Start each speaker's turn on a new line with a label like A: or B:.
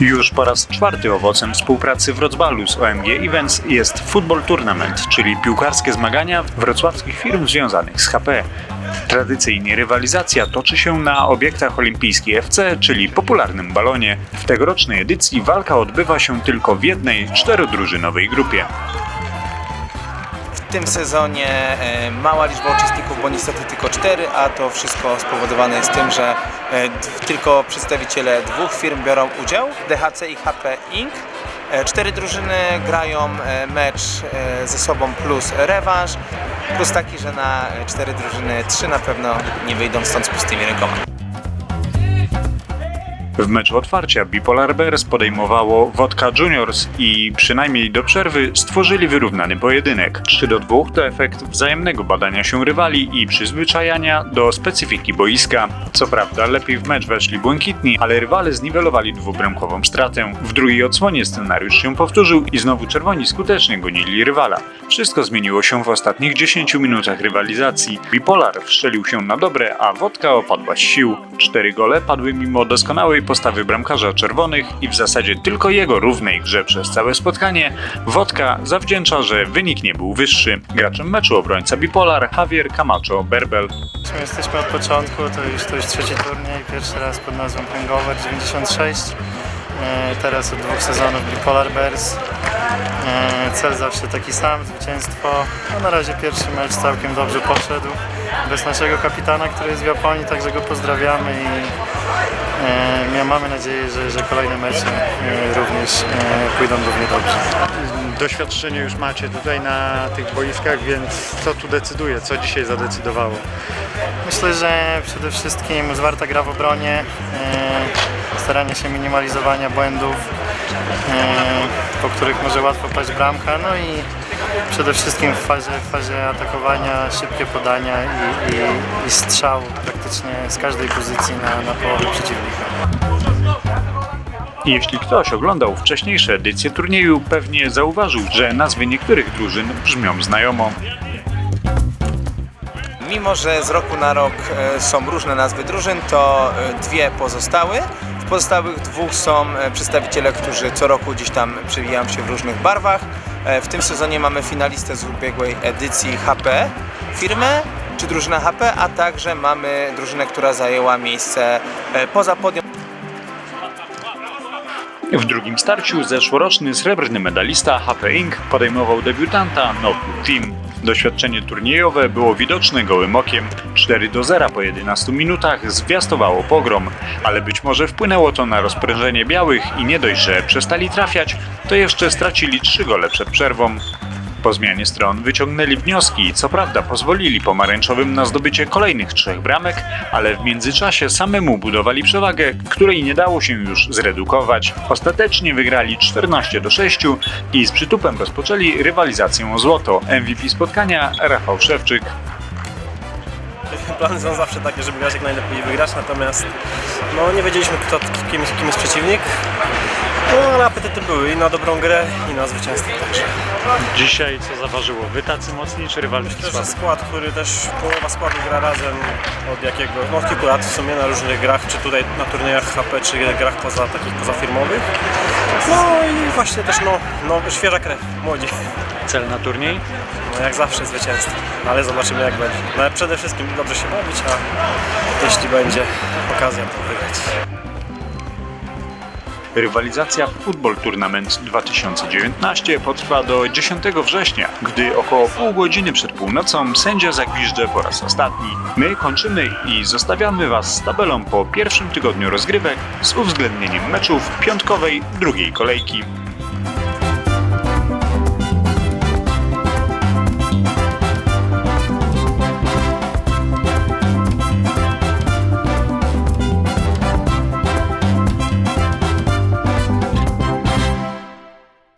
A: Już po raz czwarty owocem współpracy Wrocławiu z OMG Events jest Football Tournament, czyli piłkarskie zmagania wrocławskich firm związanych z HP. Tradycyjnie rywalizacja toczy się na obiektach olimpijskiej FC, czyli popularnym balonie. W tegorocznej edycji walka odbywa się tylko w jednej czterodrużynowej grupie.
B: W tym sezonie e, mała liczba uczestników, bo niestety tylko cztery, a to wszystko spowodowane jest tym, że e, tylko przedstawiciele dwóch firm biorą udział, DHC i HP Inc. E, Cztery drużyny grają mecz ze sobą plus rewanż, plus taki, że na cztery drużyny trzy na pewno nie wyjdą stąd z pustymi rękoma.
A: W meczu otwarcia Bipolar Bears podejmowało Wodka Juniors i przynajmniej do przerwy stworzyli wyrównany pojedynek. 3 do 2 to efekt wzajemnego badania się rywali i przyzwyczajania do specyfiki boiska. Co prawda lepiej w mecz weszli błękitni, ale rywale zniwelowali dwubramkową stratę. W drugiej odsłonie scenariusz się powtórzył i znowu czerwoni skutecznie gonili rywala. Wszystko zmieniło się w ostatnich 10 minutach rywalizacji. Bipolar wszczelił się na dobre, a Wodka opadła z sił. Cztery gole padły mimo doskonałej postawy bramkarza czerwonych i w zasadzie tylko jego równej grze przez całe spotkanie. Wodka zawdzięcza, że wynik nie był wyższy. Graczem meczu obrońca Bipolar Javier Camacho Berbel.
C: My jesteśmy od początku, to już, to już trzeci turniej, pierwszy raz pod nazwą Hangover 96. E, Teraz od dwóch sezonów Bipolar Bears. E, Cel zawsze taki sam, zwycięstwo. No na razie pierwszy mecz całkiem dobrze poszedł. Bez naszego kapitana, który jest w Japonii, także go pozdrawiamy i e, mamy nadzieję, że, że kolejne mecze e, również e, pójdą równie dobrze.
D: doświadczenie już macie tutaj na tych boiskach, więc co tu decyduje, co dzisiaj zadecydowało?
C: Myślę, że przede wszystkim zwarta gra w obronie, e, staranie się minimalizowania błędów, po których może łatwo paść bramka, no i przede wszystkim w fazie, w fazie atakowania szybkie podania i, i, i strzał praktycznie z każdej pozycji na, na połowę przeciwnika.
A: Jeśli ktoś oglądał wcześniejsze edycje turnieju, pewnie zauważył, że nazwy niektórych drużyn brzmią znajomo.
B: Mimo, że z roku na rok e, są różne nazwy drużyn, to e, dwie pozostały. Pozostałych dwóch są e, przedstawiciele, którzy co roku gdzieś tam przewijają się w różnych barwach. E, W tym sezonie mamy finalistę z ubiegłej edycji HP firmę, czy drużynę HP, a także mamy drużynę, która zajęła miejsce e, poza podium.
A: W drugim starciu zeszłoroczny srebrny medalista HP Inc. podejmował debiutanta Noku Team. Doświadczenie turniejowe było widoczne gołym okiem. 4 do 0 po 11 minutach zwiastowało pogrom, ale być może wpłynęło to na rozprężenie białych i nie dość, że przestali trafiać, to jeszcze stracili 3 gole przed przerwą. Po zmianie stron wyciągnęli wnioski i co prawda pozwolili pomarańczowym na zdobycie kolejnych trzech bramek, ale w międzyczasie samemu budowali przewagę, której nie dało się już zredukować. Ostatecznie wygrali 14 do 6 i z przytupem rozpoczęli rywalizację o złoto. MVP spotkania Rafał Szewczyk.
E: Plany są zawsze takie, żeby grać jak najlepiej wygrać, natomiast no, nie wiedzieliśmy kto, kim, kim jest przeciwnik. No ale apetyty były i na dobrą grę i na zwycięstwo także.
D: Dzisiaj co zaważyło? Wy tacy mocni czy rywalski
E: Myślę, że skład, który też połowa składu gra razem od jakiego, no od kilku lat w sumie na różnych grach, czy tutaj na turniejach HP, czy grach poza takich pozafirmowych. No i właśnie też no, no świeża krew, młodzi.
D: Cel na turniej?
E: No jak zawsze zwycięstwo, ale zobaczymy jak będzie. No ale przede wszystkim dobrze się bawić, a jeśli będzie okazja to wygrać.
A: Rywalizacja Football Tournament 2019 potrwa do 10 września, gdy około pół godziny przed północą sędzia zagwiżdże po raz ostatni. My kończymy i zostawiamy Was z tabelą po pierwszym tygodniu rozgrywek z uwzględnieniem meczów piątkowej drugiej kolejki.